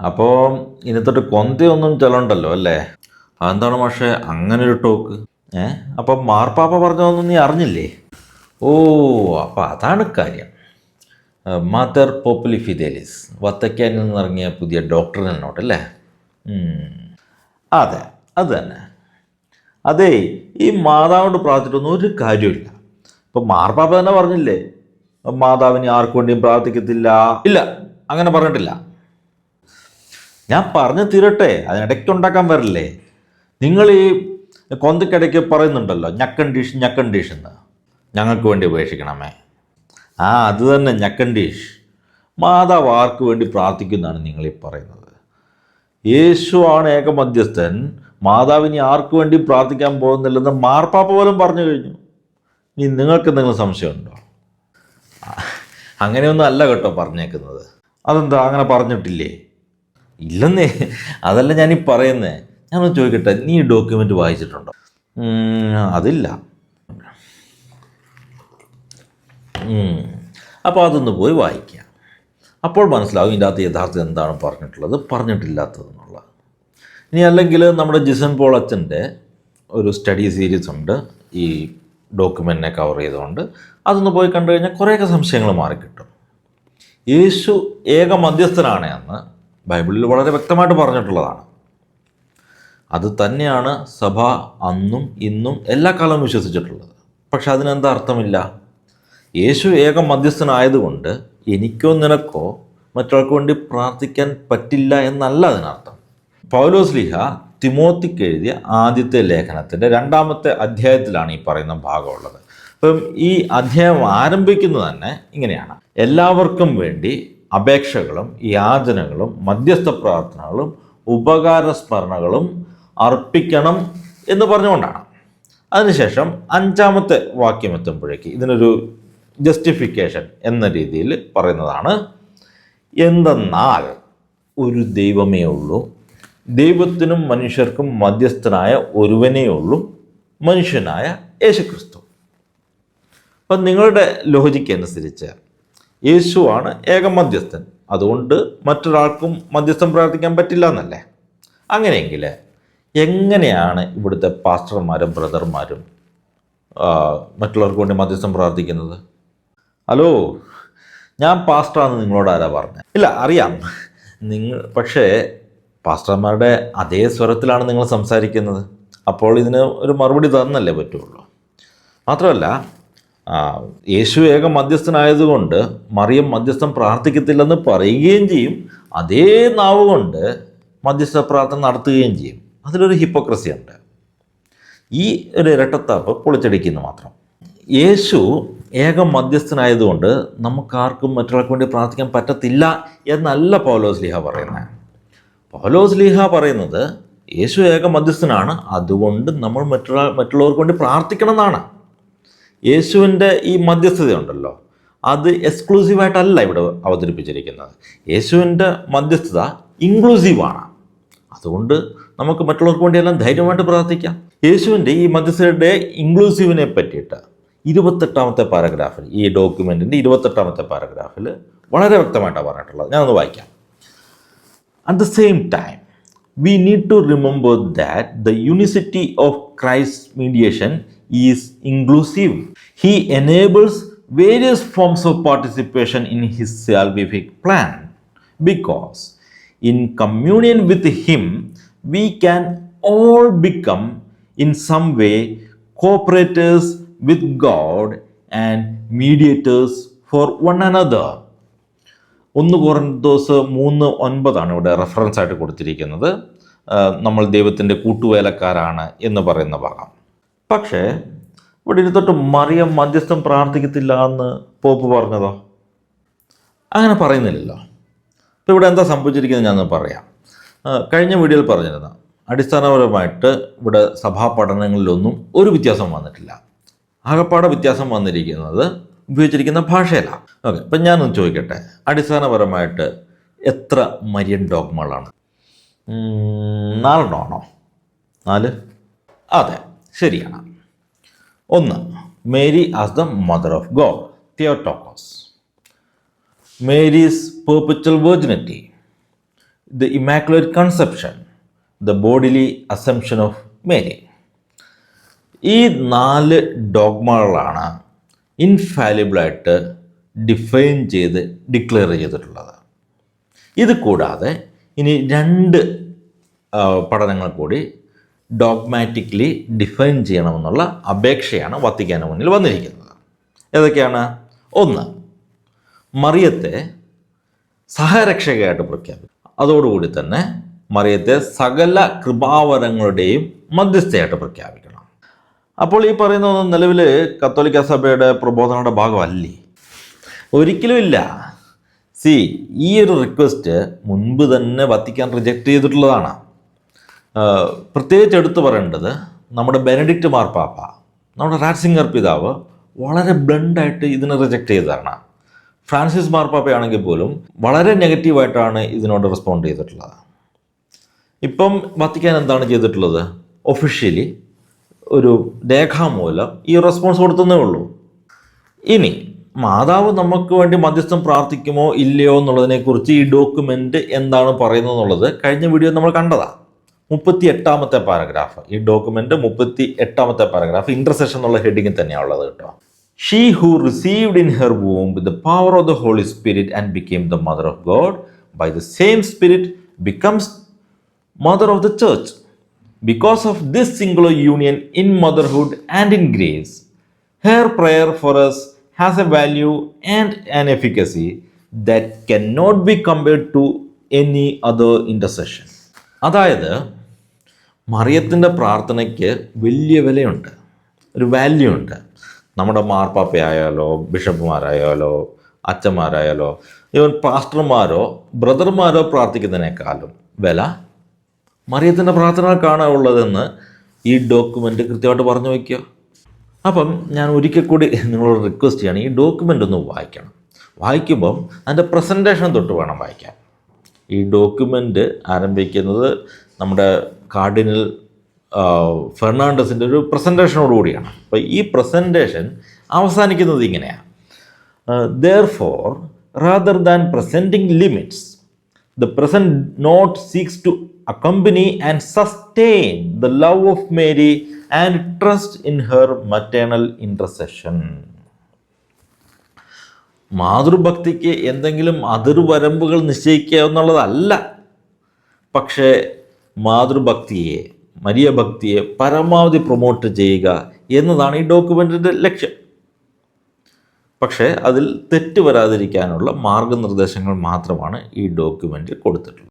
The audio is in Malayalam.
അപ്പോൾ ഇന്നത്തോട്ട് കൊന്തയൊന്നും ചെലണ്ടല്ലോ അല്ലേ? അതെന്താണ് പക്ഷേ ഒരു ടോക്ക്. ഏ? അപ്പം മാർപ്പാപ്പ പറഞ്ഞതൊന്നും നീ അറിഞ്ഞില്ലേ? ഓ അപ്പം അതാണ് കാര്യം. മാതർ പോപ്പുലി ഫിദേലിസ് വത്തക്കാനിൽ നിന്നിറങ്ങിയ പുതിയ ഡോക്ടറിനെ നോട്ട് അല്ലേ അതെ അത് തന്നെ. അതെ ഈ മാതാവിനോട് പ്രാർത്ഥിച്ചിട്ടൊന്നും ഒരു കാര്യമില്ല ഇപ്പം മാർപ്പാപ്പ തന്നെ പറഞ്ഞില്ലേ? മാതാവിന് ആർക്കു വേണ്ടിയും പ്രാർത്ഥിക്കത്തില്ല. ഇല്ല അങ്ങനെ പറഞ്ഞിട്ടില്ല. ഞാൻ പറഞ്ഞു തീരട്ടെ അതിനിടയ്ക്ക് ഉണ്ടാക്കാൻ വരില്ലേ? നിങ്ങൾ ഈ കൊന്തക്കിടയ്ക്ക് പറയുന്നുണ്ടല്ലോ ഞക്കണ്ടീഷ് ഞക്കണ്ടീഷ് എന്ന്. ഞങ്ങൾക്ക് വേണ്ടി ഉപേക്ഷിക്കണമേ. ആ അത് തന്നെ ഞക്കണ്ടീഷ് മാതാവ് ആർക്ക് വേണ്ടി പ്രാർത്ഥിക്കുന്നതാണ് നിങ്ങൾ ഈ പറയുന്നത്? യേശു ആണ് ഏക മധ്യസ്ഥൻ മാതാവിനി ആർക്ക് വേണ്ടി പ്രാർത്ഥിക്കാൻ പോകുന്നില്ലെന്ന് മാർപ്പാപ്പ പോലും പറഞ്ഞു കഴിഞ്ഞു. ഇനി നിങ്ങൾക്ക് എന്തെങ്കിലും സംശയമുണ്ടോ? അങ്ങനെയൊന്നും അല്ല കേട്ടോ പറഞ്ഞേക്കുന്നത്. അതെന്താ അങ്ങനെ പറഞ്ഞിട്ടില്ലേ? ഇല്ലെന്നേ. അതല്ല ഞാൻ ഞാനീ പറയുന്നേ. ഞാനൊന്ന് ചോദിക്കട്ടെ നീ ഈ ഡോക്യുമെന്റ് വായിച്ചിട്ടുണ്ടോ? അതില്ല. അപ്പോൾ അതൊന്ന് പോയി വായിക്കാം. അപ്പോൾ മനസ്സിലാവും ഇതിന്റെ അകത്ത് യഥാർത്ഥം എന്താണ് പറഞ്ഞിട്ടുള്ളത് പറഞ്ഞിട്ടില്ലാത്തതെന്നുള്ള. ഇനി അല്ലെങ്കിൽ നമ്മുടെ ജിസൻ പോൾ അച്ഛന്റെ ഒരു സ്റ്റഡി സീരീസ് ഉണ്ട് ഈ ഡോക്യുമെന്റിനെ കവർ ചെയ്തുകൊണ്ട്. അതൊന്ന് പോയി കണ്ടു കഴിഞ്ഞാൽ കുറേയൊക്കെ സംശയങ്ങൾ മാറിക്കിട്ടും. യേശു ഏക മധ്യസ്ഥനാണ് എന്ന് ബൈബിളിൽ വളരെ വ്യക്തമായിട്ട് പറഞ്ഞിട്ടുള്ളതാണ്. അത് തന്നെയാണ് സഭ അന്നും ഇന്നും എല്ലാ കാലവും വിശ്വസിച്ചിട്ടുള്ളത്. പക്ഷെ അതിനെന്താ അർത്ഥമില്ല? യേശു ഏക മധ്യസ്ഥനായതുകൊണ്ട് എനിക്കോ നിനക്കോ മറ്റൊരാൾക്ക് വേണ്ടി പ്രാർത്ഥിക്കാൻ പറ്റില്ല എന്നല്ല അതിനർത്ഥം. പൗലോസ് ലിഹ തിമോത്തിക്ക് എഴുതിയ ആദ്യത്തെ ലേഖനത്തിന്റെ രണ്ടാമത്തെ അധ്യായത്തിലാണ് ഈ പറയുന്ന ഭാഗമുള്ളത്. അപ്പം ഈ അധ്യായം ആരംഭിക്കുന്നത് തന്നെ ഇങ്ങനെയാണ്. എല്ലാവർക്കും വേണ്ടി അപേക്ഷകളും യാചനകളും മധ്യസ്ഥ പ്രാർത്ഥനകളും ഉപകാരസ്മരണകളും അർപ്പിക്കണം എന്ന് പറഞ്ഞുകൊണ്ടാണ്. അതിനുശേഷം അഞ്ചാമത്തെ വാക്യം എത്തുമ്പോഴേക്ക് ഇതിനൊരു ജസ്റ്റിഫിക്കേഷൻ എന്ന രീതിയിൽ പറയുന്നതാണ് എന്തെന്നാൽ ഒരു ദൈവമേ ഉള്ളൂ. ദൈവത്തിനും മനുഷ്യർക്കും മധ്യസ്ഥനായ ഒരുവനേ ഉള്ളൂ. മനുഷ്യനായ യേശുക്രിസ്തു. അപ്പം നിങ്ങളുടെ ലോജിക്ക് അനുസരിച്ച് യേശുവാണ് ഏക മധ്യസ്ഥൻ. അതുകൊണ്ട് മറ്റൊരാൾക്കും മധ്യസ്ഥം പ്രാർത്ഥിക്കാൻ പറ്റില്ല എന്നല്ലേ അങ്ങനെയെങ്കിൽ എങ്ങനെയാണ് ഇവിടുത്തെ പാസ്റ്റർമാരും ബ്രദർമാരും മറ്റുള്ളവർക്ക് വേണ്ടി മധ്യസ്ഥം പ്രാർത്ഥിക്കുന്നത് ഹലോ ഞാൻ പാസ്റ്ററാന്ന് നിങ്ങളോട് ആരാ പറഞ്ഞത് ഇല്ല അറിയാം. നിങ്ങൾ പക്ഷേ പാസ്റ്റർമാരുടെ അതേ സ്വരത്തിലാണ് നിങ്ങൾ സംസാരിക്കുന്നത്. അപ്പോൾ ഇതിന് ഒരു മറുപടി തന്നല്ലേ പറ്റുള്ളൂ. മാത്രമല്ല യേശു ഏക മധ്യസ്ഥനായതുകൊണ്ട് മറിയം മധ്യസ്ഥം പ്രാർത്ഥിക്കത്തില്ലെന്ന് പറയുകയും ചെയ്യും. അതേ നാവ് കൊണ്ട് മധ്യസ്ഥ പ്രാർത്ഥന നടത്തുകയും ചെയ്യും. അതിലൊരു ഹിപ്പോക്രസി ഉണ്ട്. ഈ ഒരു ഇരട്ടത്താപ്പ് പൊളിച്ചടിക്കുന്നു മാത്രം. യേശു ഏക മധ്യസ്ഥനായതുകൊണ്ട് നമുക്കാർക്കും മറ്റൊരാൾക്ക് വേണ്ടി പ്രാർത്ഥിക്കാൻ പറ്റത്തില്ല എന്നല്ല പൗലോസ് ലീഹ പറയുന്നത്. പൗലോസ് ലീഹ പറയുന്നത് യേശു ഏക മധ്യസ്ഥനാണ് അതുകൊണ്ട് നമ്മൾ മറ്റൊരാൾ മറ്റുള്ളവർക്ക് വേണ്ടി പ്രാർത്ഥിക്കണം എന്നാണ്. യേശുവിന്റെ ഈ മധ്യസ്ഥതയുണ്ടല്ലോ. അത് എക്സ്ക്ലൂസീവായിട്ടല്ല ഇവിടെ അവതരിപ്പിച്ചിരിക്കുന്നത്. യേശുവിന്റെ മധ്യസ്ഥത ഇൻക്ലൂസീവാണ്. അതുകൊണ്ട് നമുക്ക് മറ്റുള്ളവർക്ക് വേണ്ടിയെല്ലാം ധൈര്യമായിട്ട് പ്രാർത്ഥിക്കാം. യേശുവിന്റെ ഈ മധ്യസ്ഥയുടെ ഇൻക്ലൂസീവിനെ പറ്റിയിട്ട് ഇരുപത്തെട്ടാമത്തെ പാരഗ്രാഫിൽ ഈ ഡോക്യുമെന്റിന്റെ ഇരുപത്തെട്ടാമത്തെ പാരഗ്രാഫിൽ വളരെ വ്യക്തമായിട്ടാണ് പറഞ്ഞിട്ടുള്ളത്. ഞാനൊന്ന് വായിക്കാം. At the same time we need to remember that the university of Christ mediation is inclusive. He enables various forms of participation in his salvific plan because in communion with him, we can all become in some way cooperators with God and mediators for one another. ഒന്ന് കോറിന്തോസ് മൂന്ന് ഒൻപതാണ് ഇവിടെ റെഫറൻസ് ആയിട്ട് കൊടുത്തിരിക്കുന്നത് നമ്മൾ ദൈവത്തിന്റെ കൂട്ടുവേലക്കാരാണ് എന്ന് പറയുന്ന ഭാഗം പക്ഷേ ഇവിടെ ഇരുത്തൊട്ട് മറിയം മധ്യസ്ഥം പ്രാർത്ഥിക്കത്തില്ല എന്ന് പോപ്പ് പറഞ്ഞതോ? അങ്ങനെ പറയുന്നില്ലല്ലോ. അപ്പോൾ ഇവിടെ എന്താ സംഭവിച്ചിരിക്കുന്നത് ഞാൻ പറയാം. കഴിഞ്ഞ വീഡിയോയിൽ പറഞ്ഞിരുന്ന. അടിസ്ഥാനപരമായിട്ട് ഇവിടെ സഭാ പഠനങ്ങളിലൊന്നും ഒരു വ്യത്യാസം വന്നിട്ടില്ല. ആകപ്പാടെ വ്യത്യാസം വന്നിരിക്കുന്നത് ഉപയോഗിച്ചിരിക്കുന്ന ഭാഷയല്ല. ഓക്കെ അപ്പം ഞാനൊന്ന് ചോദിക്കട്ടെ. അടിസ്ഥാനപരമായിട്ട് എത്ര മരിയൻ ഡോഗ്മകളാണ്? നാലെണ്ണമാണോ? നാല്? അതെ. ശരിയാണ്. ഒന്ന് Mary as the mother of God Theotokos Mary's perpetual virginity the immaculate conception the bodily assumption of Mary ഈ നാല് ഡോഗ്മകളാണ് ഇൻഫാലിബിളായിട്ട് ഡിഫൈൻ ചെയ്ത് ഡിക്ലെയർ ചെയ്തിട്ടുള്ളത്. ഇത് കൂടാതെ ഇനി രണ്ട് പഠനങ്ങൾ കൂടി ഡോഗ്മാറ്റിക്കലി ഡിഫൈൻ ചെയ്യണമെന്നുള്ള അപേക്ഷയാണ് വത്തിക്കാന് മുന്നിൽ വന്നിരിക്കുന്നത്. ഏതൊക്കെയാണ്? ഒന്ന് മറിയത്തെ സഹരക്ഷകയായിട്ട് പ്രഖ്യാപിക്കും. അതോടുകൂടി തന്നെ മറിയത്തെ സകല കൃപാവരങ്ങളുടെയും മധ്യസ്ഥയായിട്ട് പ്രഖ്യാപിക്കണം. അപ്പോൾ ഈ പറയുന്നതൊന്നും നിലവിൽ കത്തോലിക്ക സഭയുടെ പ്രബോധനയുടെ ഭാഗമല്ലേ? ഒരിക്കലുമില്ല സി ഈ ഒരു റിക്വസ്റ്റ് മുൻപ് തന്നെ വത്തിക്കാൻ റിജക്റ്റ് ചെയ്തിട്ടുള്ളതാണ്. പ്രത്യേകിച്ച് എടുത്തു പറയേണ്ടത് നമ്മുടെ ബെനഡിക്റ്റ് മാർപ്പാപ്പ നമ്മുടെ റാറ്റ്സിംഗർ പിതാവ് വളരെ ബ്ലണ്ടായിട്ട് ഇതിനെ റിജക്റ്റ് ചെയ്തതാണ് ഫ്രാൻസിസ് മാർപ്പാപ്പയാണെങ്കിൽ പോലും വളരെ നെഗറ്റീവായിട്ടാണ് ഇതിനോട് റെസ്പോണ്ട് ചെയ്തിട്ടുള്ളത്. ഇപ്പം വത്തിക്കാൻ എന്താണ് ചെയ്തിട്ടുള്ളത്? ഒഫീഷ്യലി ഒരു രേഖാമൂലം ഈ റെസ്പോൺസ് കൊടുത്തതേ ഉള്ളൂ. ഇനി മാതാവ് നമുക്ക് വേണ്ടി മധ്യസ്ഥം പ്രാർത്ഥിക്കുമോ ഇല്ലയോ എന്നുള്ളതിനെക്കുറിച്ച് ഈ ഡോക്യുമെന്റ് എന്താണ് പറയുന്നത് എന്നുള്ളത് കഴിഞ്ഞ വീഡിയോ നമ്മൾ കണ്ടതാണ് മുപ്പത്തി എട്ടാമത്തെ പാരഗ്രാഫ് ഈ ഡോക്യുമെന്റ് മുപ്പത്തി എട്ടാമത്തെ പാരഗ്രാഫ് ഇന്റർസെഷൻ എന്നുള്ള ഹെഡിങ്ങിൽ തന്നെയാണ് ഉള്ളത് കേട്ടോ she who received in her womb with the power of the holy spirit and became the mother of God by the same spirit becomes mother of the church. Because of this singular union in motherhood and in grace, her prayer for us has a value and an efficacy that cannot be compared to any other intercession. അതായത് മറിയത്തിന്റെ പ്രാർത്ഥനയ്ക്ക് വലിയ വിലയുണ്ട്. ഒരു വാല്യൂ ഉണ്ട്. നമ്മുടെ മാർപ്പാപ്പയായാലോ ബിഷപ്പുമാരായാലോ അച്ഛന്മാരായാലോ ഇവൻ പാസ്റ്റർമാരോ ബ്രദർമാരോ പ്രാർത്ഥിക്കുന്നതിനേക്കാളും വില മറിയത്തിന്റെ പ്രാർത്ഥനകൾക്കാണ് ഉള്ളതെന്ന് ഈ ഡോക്യുമെന്റ് കൃത്യമായിട്ട് പറഞ്ഞു വയ്ക്കുക. അപ്പം ഞാൻ ഒരിക്കൽ കൂടി നിങ്ങളോട് റിക്വസ്റ്റ് ചെയ്യണം ഈ ഡോക്യുമെന്റ് ഒന്ന് വായിക്കണം. വായിക്കുമ്പം അതിന്റെ പ്രസന്റേഷൻ തൊട്ട് വേണം വായിക്കാൻ. ഈ ഡോക്യുമെന്റ് ആരംഭിക്കുന്നത് നമ്മുടെ കാർഡിനൽ ഫെർണാണ്ടസിന്റെ ഒരു പ്രസന്റേഷനോട് കൂടിയാണ് അപ്പോൾ ഈ പ്രസന്റേഷൻ അവസാനിക്കുന്നത് ഇങ്ങനെയാണ് therefore rather than presenting limits the present note seeks to accompany and sustain the love of mary and trust in her maternal intercession മാതൃഭക്തിക്ക് എന്തെങ്കിലും അതിർവരമ്പുകൾ നിശ്ചയിക്കുക എന്നുള്ളതല്ല. പക്ഷേ മാതൃഭക്തിയെ മരിയ ഭക്തിയെ പരമാവധി പ്രൊമോട്ട് ചെയ്യുക എന്നതാണ് ഈ ഡോക്യുമെന്റിന്റെ ലക്ഷ്യം. പക്ഷേ അതിൽ തെറ്റ് വരാതിരിക്കാനുള്ള മാർഗനിർദ്ദേശങ്ങൾ മാത്രമാണ് ഈ ഡോക്യുമെന്റ് കൊടുത്തിട്ടുള്ളത്.